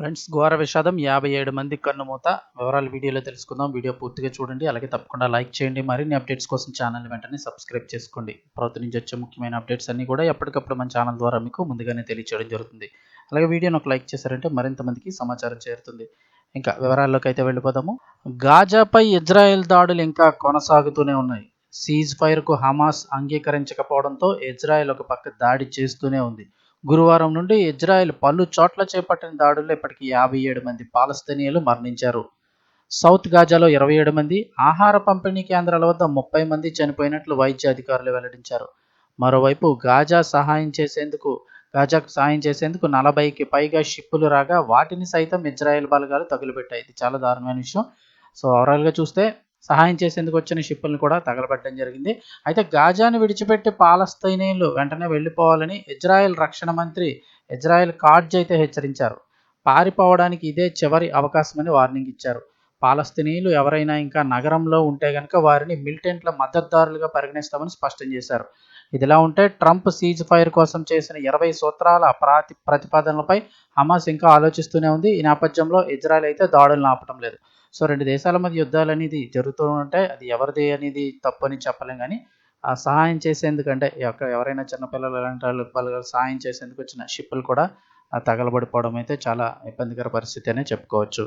Friends ఘోర విషాదం యాభై ఏడు మంది కన్నుమూత వివరాలు వీడియోలో తెలుసుకుందాం. వీడియో పూర్తిగా చూడండి. అలాగే తప్పకుండా లైక్ చేయండి. మరిన్ని అప్డేట్స్ కోసం ఛానల్ వెంటనే సబ్స్క్రైబ్ చేసుకోండి. ప్రభుత్వం నుంచి వచ్చే ముఖ్యమైన అప్డేట్స్ అన్నీ కూడా ఎప్పటికప్పుడు మన ఛానల్ ద్వారా మీకు ముందుగానే తెలియచేయడం జరుగుతుంది. అలాగే వీడియోను ఒక లైక్ చేశారంటే మరింత మందికి సమాచారం చేరుతుంది. ఇంకా వివరాల్లోకి అయితే వెళ్ళిపోదాము. గాజాపై ఇజ్రాయెల్ దాడులు ఇంకా కొనసాగుతూనే ఉన్నాయి. సీజ్ ఫైర్కు హమాస్ అంగీకరించకపోవడంతో ఇజ్రాయెల్ ఒక పక్క దాడి చేస్తూనే ఉంది. గురువారం నుండి ఇజ్రాయెల్ పలు చోట్ల చేపట్టిన దాడుల్లో ఇప్పటికి యాభై ఏడు మంది పాలస్తీనియలు మరణించారు. సౌత్ గాజాలో ఇరవై ఏడు మంది ఆహార పంపిణీ కేంద్రాల వద్ద ముప్పై మంది చనిపోయినట్లు వైద్య అధికారులు వెల్లడించారు. మరోవైపు గాజా సహాయం చేసేందుకు గాజాకు సహాయం చేసేందుకు నలభైకి పైగా షిప్పులు రాగా వాటిని సైతం ఇజ్రాయెల్ బలగాలు తగులుపెట్టాయి. ఇది చాలా దారుణమైన విషయం. సో ఓవరాల్గా చూస్తే సహాయం చేసేందుకు వచ్చిన షిప్పులను కూడా తగలబెట్టడం జరిగింది. అయితే గాజాను విడిచిపెట్టి పాలస్తైనీయులు వెంటనే వెళ్ళిపోవాలని ఇజ్రాయెల్ రక్షణ మంత్రి ఇజ్రాయెల్ కార్డ్జ్ అయితే హెచ్చరించారు. పారిపోవడానికి ఇదే చివరి అవకాశమని వార్నింగ్ ఇచ్చారు. పాలస్తీనీయులు ఎవరైనా ఇంకా నగరంలో ఉంటే కనుక వారిని మిలిటెంట్ల మద్దతుదారులుగా పరిగణిస్తామని స్పష్టం చేశారు. ఇదిలా ఉంటే ట్రంప్ సీజ్ ఫైర్ కోసం చేసిన ఇరవై సూత్రాల ప్రాతి ప్రతిపాదనలపై హమాస్ ఇంకా ఆలోచిస్తూనే ఉంది. ఈ నేపథ్యంలో ఇజ్రాయెల్ అయితే దాడులను ఆపడం లేదు. సో రెండు దేశాల మధ్య యుద్ధాలు అనేది జరుగుతూ ఉంటే అది ఎవరిది అనేది తప్పు అని చెప్పలేం కానీ ఆ సహాయం చేసేందుకంటే ఎక్కడ ఎవరైనా చిన్నపిల్లలు అలాంటి వాళ్ళు వాళ్ళు సహాయం చేసేందుకు వచ్చిన షిప్పులు కూడా తగలబడిపోవడం అయితే చాలా ఇబ్బందికర పరిస్థితి అనే చెప్పుకోవచ్చు.